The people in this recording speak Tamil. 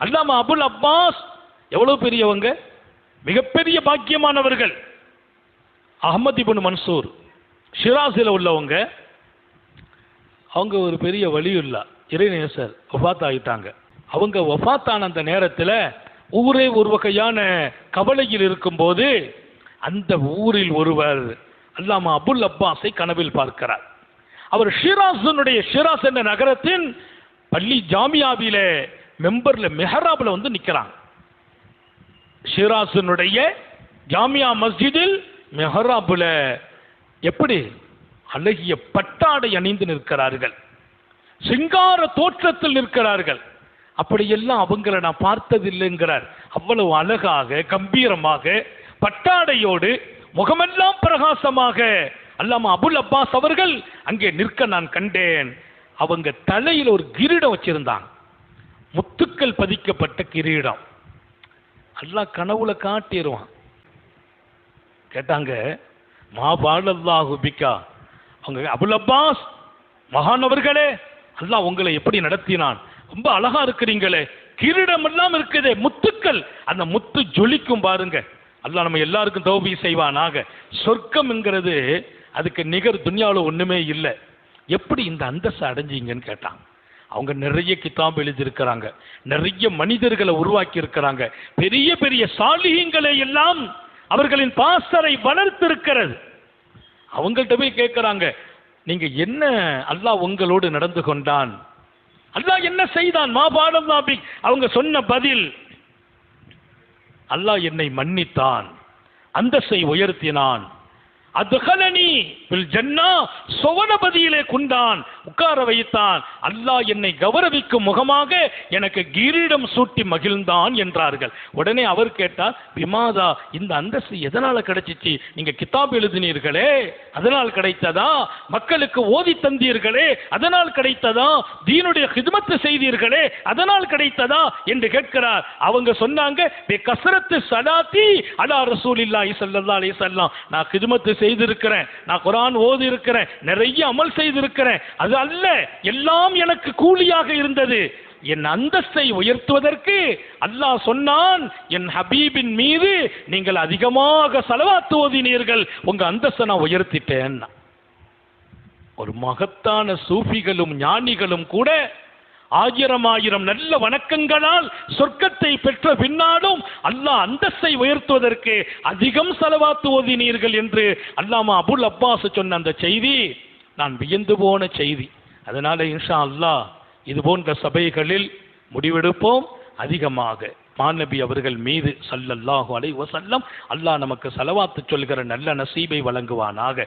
அல்லாம அபுல் அப்பாஸ். எவ்வளவு பெரியவங்க? மிகப்பெரிய பாக்கியமானவர்கள். அகமது இபுன் மன்சூர். ஷிராஸில் உள்ளவங்க. அவங்க ஒரு பெரிய வலியுல்லா. இறைநேசர் ஒஃபாத் ஆகிட்டாங்க அவங்க ஒஃபாத்தான அந்த நேரத்தில் ஊரே ஒரு வகையான கவலையில் இருக்கும்போது அந்த ஊரில் ஒருவர் அல்லாமா அபுல் அப்பாஸை கனவில் பார்க்கிறார். அவர் ஷிராசனுடைய ஷிராஸ் என்ற நகரத்தின் பள்ளி ஜாமியாவிலே மெம்பரில் மெஹராபில் வந்து நிற்கிறான் ஷிராசனுடைய ஜாமியா மஸ்ஜிதில் மெஹராபில் எப்படி அழகிய பட்டாடை அணிந்து நிற்கிறார்கள். சிங்கார தோற்றத்தில் நிற்கிறார்கள். அப்படியெல்லாம் அவங்கள நான் பார்த்ததில்லைங்கிறார். அவ்வளவு அழகாக கம்பீரமாக பட்டாடையோடு முகமெல்லாம் பிரகாசமாக அல்லாம அபுல் அப்பாஸ் அவர்கள் அங்கே நிற்க நான் கண்டேன். அவங்க தலையில் ஒரு கிரீடம் வச்சிருந்தாங்க. முத்துக்கள் பதிக்கப்பட்ட கிரீடம். அல்லாஹ் கனவுல காட்டிடுவான் கேட்டாங்க மா பாலல்லாஹு அவங்க அபுல் அப்பாஸ் மகானவர்களே அல்லாஹ் உங்களை எப்படி நடத்தினான்? ரொம்ப அழகா இருக்கிறீங்களே கிரீடம் எல்லாம் இருக்குதே முத்துக்கள். அந்த முத்து ஜொலிக்கும் பாருங்க. அல்லாஹ் நம்ம எல்லாருக்கும் தௌபி செய்வானாக. சொர்க்கம்ங்கிறது அதுக்கு நிகர் துன்யாவில் ஒன்றுமே இல்லை. எப்படி இந்த அந்தஸ்து அடைஞ்சீங்கன்னு கேட்டான். அவங்க நிறைய கித்தாம்பு எழுதியிருக்கிறாங்க. நிறைய மனிதர்களை உருவாக்கி இருக்கிறாங்க பெரிய பெரிய சாலிகங்களை எல்லாம் அவர்களின் பாசரை வளர்த்திருக்கிறது. அவங்கள்ட்ட போய் கேட்கிறாங்க நீங்க என்ன அல்லாஹ் உங்களோடு நடந்து கொண்டான்? அல்லாஹ் என்ன செய்தான்? மாபாடம் அவங்க சொன்ன பதில் அல்லாஹ் என்னை மன்னித்தான் அந்தஸ்தை உயர்த்தினான் அதுகலனி பில் ஜன்னா சுவனபதியிலே குண்டான் உட்கார வைத்தான். அல்லாஹ் என்னை கௌரவிக்கும் முகமாக எனக்கு கிரீடம் சூட்டி மகிழ்ந்தான் என்றார்கள். உடனே அவர் கேட்டார் விமாதா இந்த அந்தஸ்து எதனால கிடைச்சிச்சு? நீங்க கிதாப் எழுதினீர்களே அதனால் கிடைத்ததா? மக்களுக்கு ஓதி தந்தீர்களே அதனால் கிடைத்ததா? தீனுடைய ஹிதமத்து செய்தீர்களே அதனால் கிடைத்ததா? என்று கேட்கிறார். அவங்க சொன்னாங்க கசரத்து சடாத்தி அலா ரசூலில்லாஹி ஸல்லல்லாஹு அலைஹி வஸல்லம். நான் ஹிதமத்து செய்திருக்கிறேன். நான் குரான் ஓதி இருக்கிறேன் நிறைய அமல் செய்திருக்கிறேன். அது அல்ல எல்லாம் எனக்கு கூலியாக இருந்தது. என் அந்தஸ்தை உயர்த்துவதற்கு அல்லாஹ் சொன்னான் என் ஹபீபின் மீது நீங்கள் அதிகமாக செலவாத்து ஓதினீர்கள். உங்க அந்தஸ்தை நான் உயர்த்திட்டேன். ஒரு மகத்தான சூஃபிகளும் ஞானிகளும் கூட ஆயிரம் ஆயிரம் நல்ல வணக்கங்களால் சொர்க்கத்தை பெற்ற பின்னாலும் அல்லாஹ் அந்தஸ்தை உயர்த்துவதற்கு அதிகம் செலவாத்து ஓதினீர்கள் என்று அல்லாமா அபுல் அப்பாஸ் சொன்ன அந்த செய்தி நான் வியந்து போன செய்தி. அதனால இன்ஷா அல்லாஹ் இது போன்ற சபைகளில் முடிவெடுப்போம். அதிகமாக மாநபி அவர்கள் மீது சல்லல்லாஹு அலை வசல்லம் அல்லாஹ் நமக்கு செலவாத்து சொல்கிற நல்ல நசீபை வழங்குவானாக.